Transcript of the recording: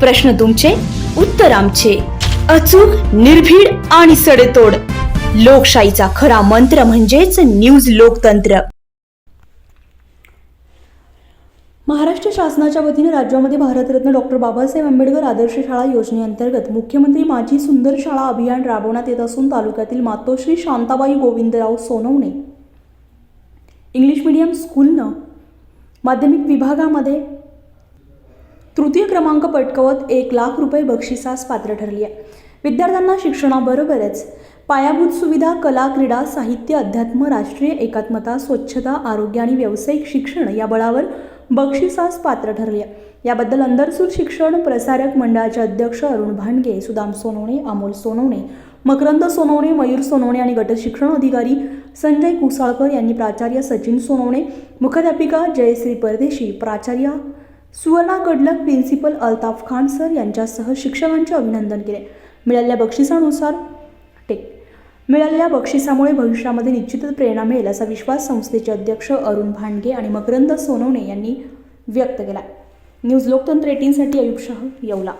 प्रश्न तुमचे उत्तर आमचे. अचूक निर्भीड आणि सडेतोड. लोकशाहीचा खरा मंत्र म्हणजेच न्यूज लोकतंत्र. महाराष्ट्र शासनाच्या वतीने राज्यामध्ये भारतरत्न डॉक्टर बाबासाहेब आंबेडकर आदर्श शाळा योजनेअंतर्गत मुख्यमंत्री माझी सुंदर शाळा अभियान राबवण्यात येत असून तालुक्यातील मातोश्री शांताबाई गोविंदराव सोनवणे. इंग्लिश मीडियम स्कूलनं माध्यमिक विभागामध्ये तृतीय क्रमांक पटकवत एक लाख रुपये बक्षिसास पात्र ठरली आहे. विद्यार्थ्यांना शिक्षणाबरोबरच पायाभूत सुविधा कला क्रीडा साहित्य अध्यात्म राष्ट्रीय एकात्मता स्वच्छता आरोग्य आणि व्यावसायिक शिक्षण या बळावर बक्षिसास पात्र ठरली आहे. याबद्दल अंदरसूर शिक्षण प्रसारक मंडळाचे अध्यक्ष अरुण भांडगे सुदाम सोनवणे अमोल सोनवणे मकरंद सोनवणे मयूर सोनवणे आणि गट शिक्षण अधिकारी संजय कुसाळकर यांनी प्राचार्य सचिन सोनवणे मुख्याध्यापिका जयश्री परदेशी प्राचार्य सुवर्णा कडलक प्रिन्सिपल अल्ताफ खान सर यांच्यासह शिक्षकांचे अभिनंदन केले. मिळालेल्या बक्षिसानुसार टेक. मिळालेल्या बक्षिसामुळे भविष्यामध्ये निश्चितच प्रेरणा मिळेल असा विश्वास संस्थेचे अध्यक्ष अरुण भांडगे आणि मकरंद सोनवणे यांनी व्यक्त केला. न्यूज लोकतंत्र एटीनसाठी अयुब येवला.